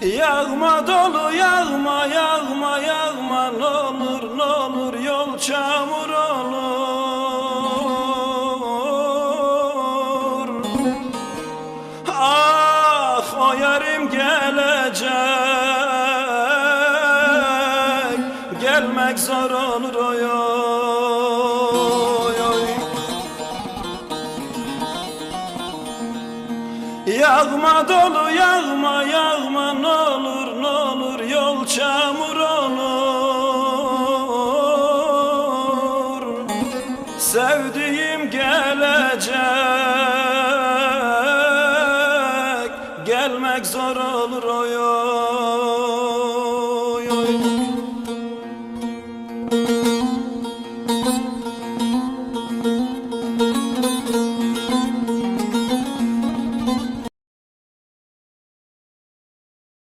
Yağma dolu yağma yağma yağma ne olur ne olur yol çamur olur. Ah o yarim gelecek Gelmek zor olur oy oy. Yağma dolu yağma Sevdiğim gelecek. Gelmek zor olur oy oy oy.